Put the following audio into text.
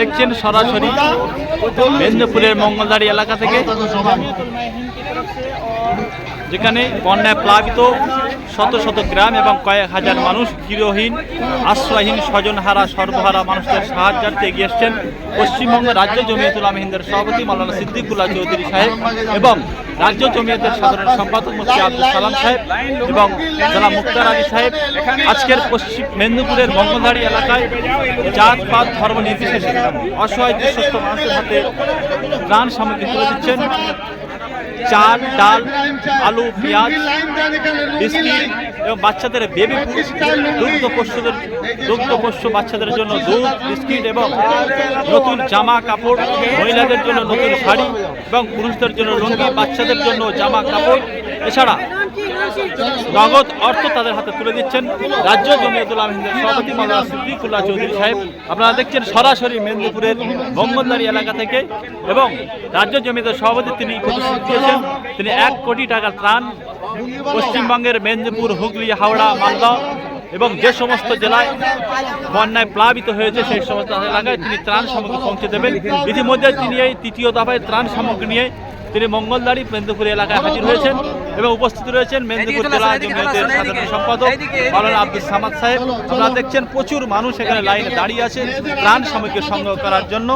দেখছেন সরাসরি মেদিনীপুরের মঙ্গলদারি এলাকা থেকে যেখানে বন্যায় প্লাবিত শত শত গ্রাম এবং কয়েক হাজার মানুষ গৃহহীন, আশ্রয়হীন স্বজনহারা, সর্বহারা মানুষদের সাহায্যার্থে এগিয়ে এসছেন পশ্চিমবঙ্গ রাজ্য জমিয়তুল আমিহিন্দের সভাপতি মাওলানা সিদ্দিকুল্লাহ চৌধুরী সাহেব এবং রাজ্য জমিয়তের সাধারণ সম্পাদক মুফতি আব্দুল সালাম সাহেব এবং জেলা মুক্তার আলী সাহেব। আজকের পশ্চিম মেদিনীপুরের মঙ্গলধারী এলাকায় জাত পাত ধর্ম নির্বিশেষে অসহায় দুঃস্থ মানুষের হাতে ত্রাণ সামগ্রী তুলে দিচ্ছেন। চাল, ডাল আলু পেঁয়াজ বিস্কিট এবং বাচ্চাদের বেবি দুগ্ধ পশুদের দুগ্ধ পশু বাচ্চাদের জন্য দুধ বিস্কিট এবং নতুন জামা কাপড় মহিলাদের জন্য নতুন শাড়ি এবং পুরুষদের জন্য লুঙ্গি বাচ্চাদের জন্য জামা কাপড় এছাড়া নগদ অর্থ তাদের হাতে তুলে দিচ্ছেন। রাজ্য জমিয়তুল আমিনদের সভাপতি মাওলানা সিদ্দিকুল্লাহ চৌধুরী সাহেব, আপনারা দেখছেন সরাসরি মেদিনীপুরের মঙ্গলদারি এলাকা থেকে এবং রাজ্য জমিয়তের সভাপতি তিনি দিয়েছেন, তিনি এক কোটি টাকার ত্রাণ, পশ্চিমবঙ্গের মেদিনীপুর, হুগলি, হাওড়া, মালদা এবং যে সমস্ত জেলায় বন্যায় প্লাবিত হয়েছে সেই সমস্ত এলাকায় তিনি ত্রাণ সামগ্রী পৌঁছে দেবেন। ইতিমধ্যে তিনি এই তৃতীয় দফায় ত্রাণ সামগ্রী নিয়ে তিনি মঙ্গলদারি, মেদিনীপুর এলাকায় হাজির হয়েছেন। এবং উপস্থিত রয়েছেন মেদিনীপুর জেলা জমিয়তের সাধারণ সম্পাদক মাওলানা আব্দুল সামাদ সাহেব আপনারা দেখছেন প্রচুর মানুষ এখানে লাইনে দাঁড়িয়ে আছে প্রাণ সামগ্রী সংগ্রহ করার জন্য